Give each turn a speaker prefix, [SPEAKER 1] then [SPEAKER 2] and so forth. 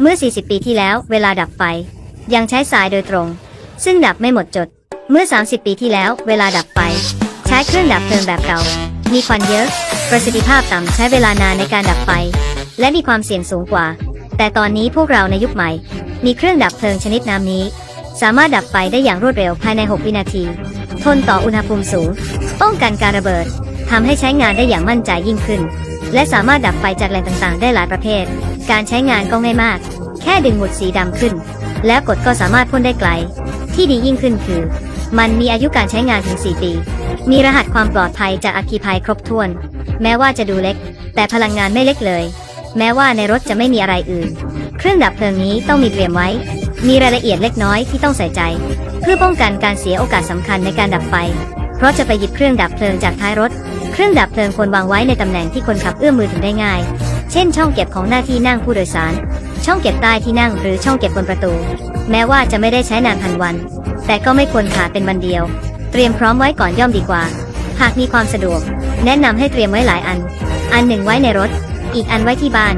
[SPEAKER 1] เมื่อ 40 ปีที่แล้วเวลาดับไฟ ยังใช้สายโดยตรง ซึ่งดับไม่หมดจด เมื่อ 30 ปีที่แล้วเวลาดับไฟ ใช้เครื่องดับเพลิงแบบเก่า มีควันเยอะ ประสิทธิภาพต่ำใช้เวลานานในการดับไฟ และมีความเสี่ยงสูงกว่า แต่ตอนนี้พวกเราในยุคใหม่ มีเครื่องดับเพลิงชนิดน้ำนี้ สามารถดับไฟได้อย่างรวดเร็วภายใน 6 วินาที ทนต่ออุณหภูมิสูงป้องกันการระเบิดทำให้ใช้งานได้อย่างมั่นใจยิ่งขึ้น และสามารถดับไฟจากแหล่งต่างๆ ได้หลายประเภท การใช้งานก็ง่ายมาก แค่ดึงหมุดสีดำขึ้น แล้วกดก็สามารถพ่นได้ไกล ที่ดียิ่งขึ้นคือ มันมีอายุการใช้งานถึง 4 ปี มีรหัสความปลอดภัยจากอัคคีภัยครบถ้วน แม้ว่าจะดูเล็ก แต่พลังงานไม่เล็กเลย แม้ว่าในรถจะไม่มีอะไรอื่น เครื่องดับเพลิงนี้ต้องมีเตรียมไว้ มีรายละเอียดเล็กน้อยที่ต้องใส่ใจ เพื่อป้องกันการเสียโอกาสสำคัญในการดับไฟ เพราะจะไปหยิบเครื่องดับเพลิงจากท้ายรถ เครื่องดับเพลิงควรวางไว้ในตำแหน่งที่คนขับเอื้อมมือถึงได้ง่าย เช่น ช่องเก็บของหน้าที่นั่งผู้โดยสาร ช่องเก็บใต้ที่นั่งหรือช่องเก็บบนประตู แม้ว่าจะไม่ได้ใช้นานพันวัน แต่ก็ไม่ควรขาดเป็นวันเดียว เตรียมพร้อมไว้ก่อนย่อมดีกว่า หากมีความสะดวก แนะนำให้เตรียมไว้หลายอัน อันหนึ่งไว้ในรถ อีกอันไว้ที่บ้าน